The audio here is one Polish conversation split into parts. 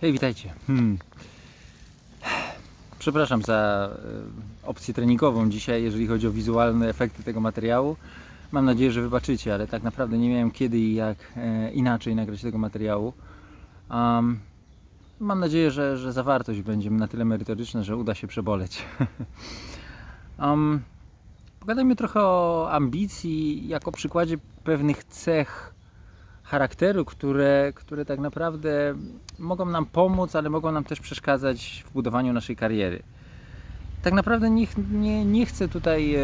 Hej, witajcie. Hmm. Przepraszam za e, opcję treningową dzisiaj, jeżeli chodzi o wizualne efekty tego materiału. Mam nadzieję, że wybaczycie, ale tak naprawdę nie miałem kiedy i jak e, inaczej nagrać tego materiału. Um, mam nadzieję, że, że zawartość będzie na tyle merytoryczna, że uda się przeboleć. um, pogadajmy trochę o ambicji jako przykładzie pewnych cech charakteru, które, które tak naprawdę mogą nam pomóc, ale mogą nam też przeszkadzać w budowaniu naszej kariery. Tak naprawdę nie, nie, nie chcę tutaj,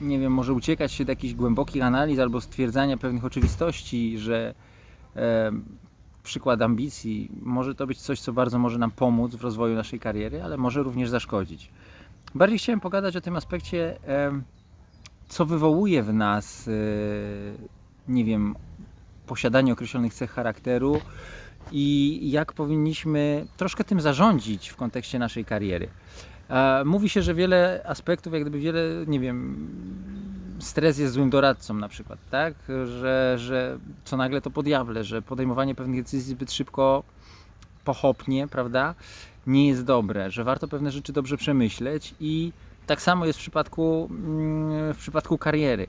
nie wiem, może uciekać się do jakichś głębokich analiz albo stwierdzania pewnych oczywistości, że przykład ambicji może to być coś, co bardzo może nam pomóc w rozwoju naszej kariery, ale może również zaszkodzić. Bardziej chciałem pogadać o tym aspekcie, co wywołuje w nas, e, nie wiem, posiadanie określonych cech charakteru i jak powinniśmy troszkę tym zarządzić w kontekście naszej kariery. Mówi się, że wiele aspektów, jak gdyby wiele, nie wiem, stres jest złym doradcą na przykład, tak? Że, że co nagle to po diable, że podejmowanie pewnych decyzji zbyt szybko, pochopnie, prawda, nie jest dobre, że warto pewne rzeczy dobrze przemyśleć i tak samo jest w przypadku, mm, w przypadku kariery.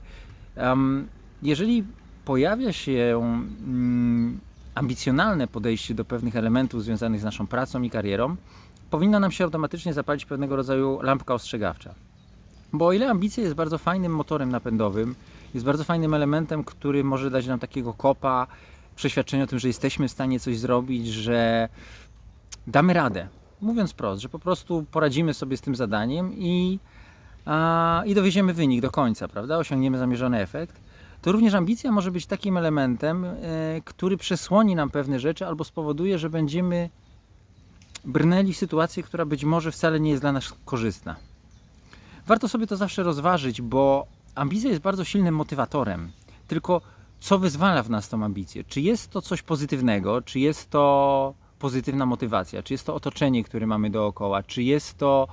Jeżeli pojawia się mm, ambicjonalne podejście do pewnych elementów związanych z naszą pracą i karierą, powinna nam się automatycznie zapalić pewnego rodzaju lampka ostrzegawcza. Bo o ile ambicja jest bardzo fajnym motorem napędowym, jest bardzo fajnym elementem, który może dać nam takiego kopa, przeświadczenie o tym, że jesteśmy w stanie coś zrobić, że damy radę. Mówiąc prost, że po prostu poradzimy sobie z tym zadaniem i, a, i dowieziemy wynik do końca, prawda? Osiągniemy zamierzony efekt. To również ambicja może być takim elementem, e, który przesłoni nam pewne rzeczy albo spowoduje, że będziemy brnęli w sytuację, która być może wcale nie jest dla nas korzystna. Warto sobie to zawsze rozważyć, bo ambicja jest bardzo silnym motywatorem. Tylko co wyzwala w nas tą ambicję? Czy jest to coś pozytywnego? Czy jest to pozytywna motywacja? Czy jest to otoczenie, które mamy dookoła? Czy jest to,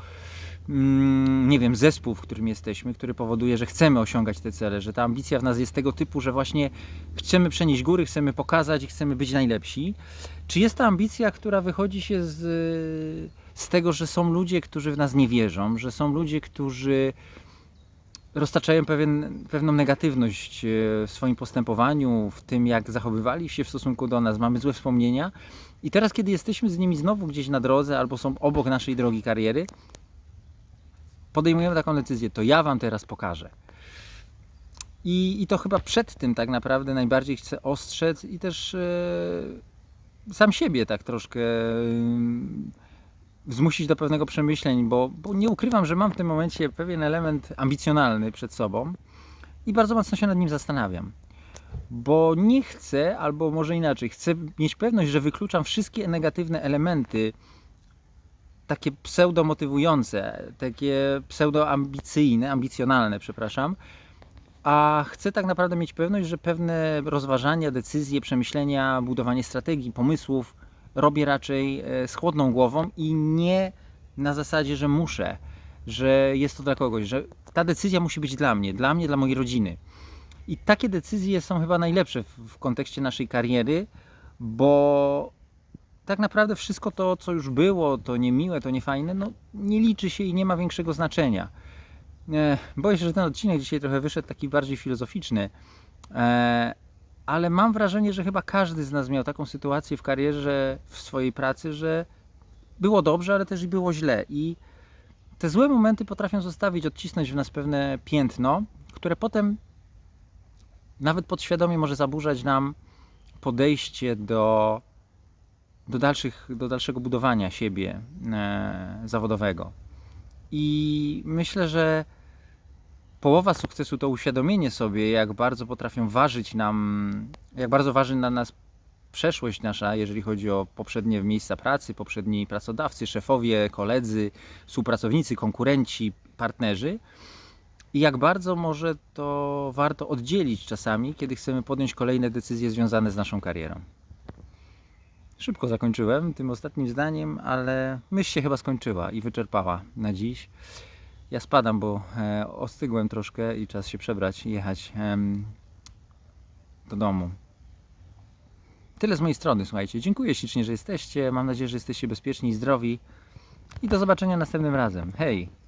nie wiem, zespół, w którym jesteśmy, który powoduje, że chcemy osiągać te cele, że ta ambicja w nas jest tego typu, że właśnie chcemy przenieść góry, chcemy pokazać i chcemy być najlepsi? Czy jest to ambicja, która wychodzi się z, z tego, że są ludzie, którzy w nas nie wierzą, że są ludzie, którzy roztaczają pewien, pewną negatywność e, w swoim postępowaniu, w tym jak zachowywali się w stosunku do nas, mamy złe wspomnienia. I teraz, kiedy jesteśmy z nimi znowu gdzieś na drodze albo są obok naszej drogi kariery, podejmujemy taką decyzję, to ja Wam teraz pokażę. I, i to chyba przed tym tak naprawdę najbardziej chcę ostrzec i też e, sam siebie tak troszkę e, zmusić do pewnego przemyśleń, bo, bo nie ukrywam, że mam w tym momencie pewien element ambicjonalny przed sobą i bardzo mocno się nad nim zastanawiam. Bo nie chcę, albo może inaczej, chcę mieć pewność, że wykluczam wszystkie negatywne elementy, takie pseudomotywujące, takie pseudoambicyjne, ambicjonalne, przepraszam, a chcę tak naprawdę mieć pewność, że pewne rozważania, decyzje, przemyślenia, budowanie strategii, pomysłów robię raczej e, z chłodną głową i nie na zasadzie, że muszę, że jest to dla kogoś, że ta decyzja musi być dla mnie, dla mnie, dla mojej rodziny. I takie decyzje są chyba najlepsze w, w kontekście naszej kariery, bo tak naprawdę wszystko to, co już było, to niemiłe, to niefajne, no nie liczy się i nie ma większego znaczenia. E, boję się, że ten odcinek dzisiaj trochę wyszedł taki bardziej filozoficzny, e, ale mam wrażenie, że chyba każdy z nas miał taką sytuację w karierze, w swojej pracy, że było dobrze, ale też i było źle. I te złe momenty potrafią zostawić, odcisnąć w nas pewne piętno, które potem nawet podświadomie może zaburzać nam podejście do, do, dalszych, do dalszego budowania siebie e, zawodowego. I myślę, że połowa sukcesu to uświadomienie sobie, jak bardzo potrafią ważyć nam, jak bardzo waży na nas przeszłość nasza, jeżeli chodzi o poprzednie miejsca pracy, poprzedni pracodawcy, szefowie, koledzy, współpracownicy, konkurenci, partnerzy. I jak bardzo może to warto oddzielić czasami, kiedy chcemy podjąć kolejne decyzje związane z naszą karierą. Szybko zakończyłem tym ostatnim zdaniem, ale myśl się chyba skończyła i wyczerpała na dziś. Ja spadam, bo e, ostygłem troszkę i czas się przebrać i jechać do domu. tyle z mojej strony, słuchajcie. Dziękuję ślicznie, że jesteście. Mam nadzieję, że jesteście bezpieczni i zdrowi. I do zobaczenia następnym razem. Hej!